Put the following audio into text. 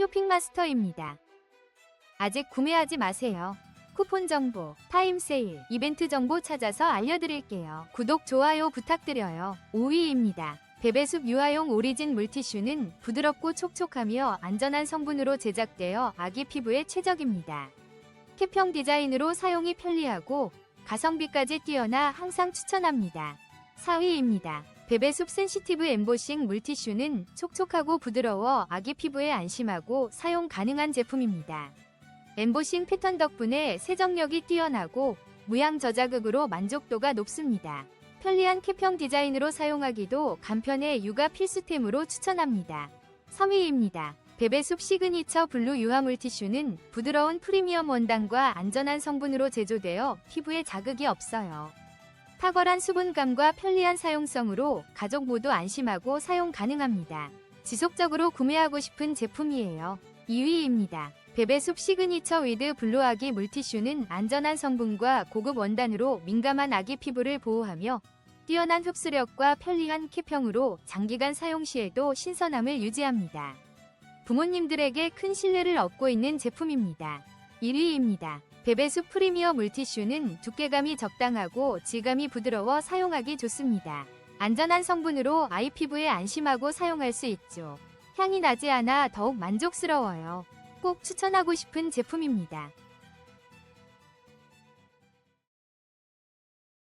쇼핑마스터입니다. 아직 구매하지 마세요. 쿠폰 정보, 타임 세일, 이벤트 정보 찾아서 알려드릴게요. 구독, 좋아요 부탁드려요. 5위입니다. 베베숲 유아용 오리진 물티슈는 부드럽고 촉촉하며 안전한 성분으로 제작되어 아기 피부에 최적입니다. 캡형 디자인으로 사용이 편리하고 가성비까지 뛰어나 항상 추천합니다. 4위입니다. 베베숲 센시티브 엠보싱 물티슈는 촉촉하고 부드러워 아기 피부에 안심하고 사용 가능한 제품입니다. 엠보싱 패턴 덕분에 세정력이 뛰어나고 무양 저자극으로 만족도가 높습니다. 편리한 캡형 디자인으로 사용하기도 간편해 육아 필수템으로 추천합니다. 3위입니다. 베베숲 시그니처 블루 유화 물티슈는 부드러운 프리미엄 원단과 안전한 성분으로 제조되어 피부에 자극이 없어요. 탁월한 수분감과 편리한 사용성으로 가족 모두 안심하고 사용 가능합니다. 지속적으로 구매하고 싶은 제품이에요. 2위입니다. 베베숲 시그니처 위드 블루아기 물티슈는 안전한 성분과 고급 원단으로 민감한 아기 피부를 보호하며 뛰어난 흡수력과 편리한 캡형으로 장기간 사용 시에도 신선함을 유지합니다. 부모님들에게 큰 신뢰를 얻고 있는 제품입니다. 1위입니다. 베베숲 프리미어 물티슈는 두께감이 적당하고 질감이 부드러워 사용하기 좋습니다. 안전한 성분으로 아이 피부에 안심하고 사용할 수 있죠. 향이 나지 않아 더욱 만족스러워요. 꼭 추천하고 싶은 제품입니다.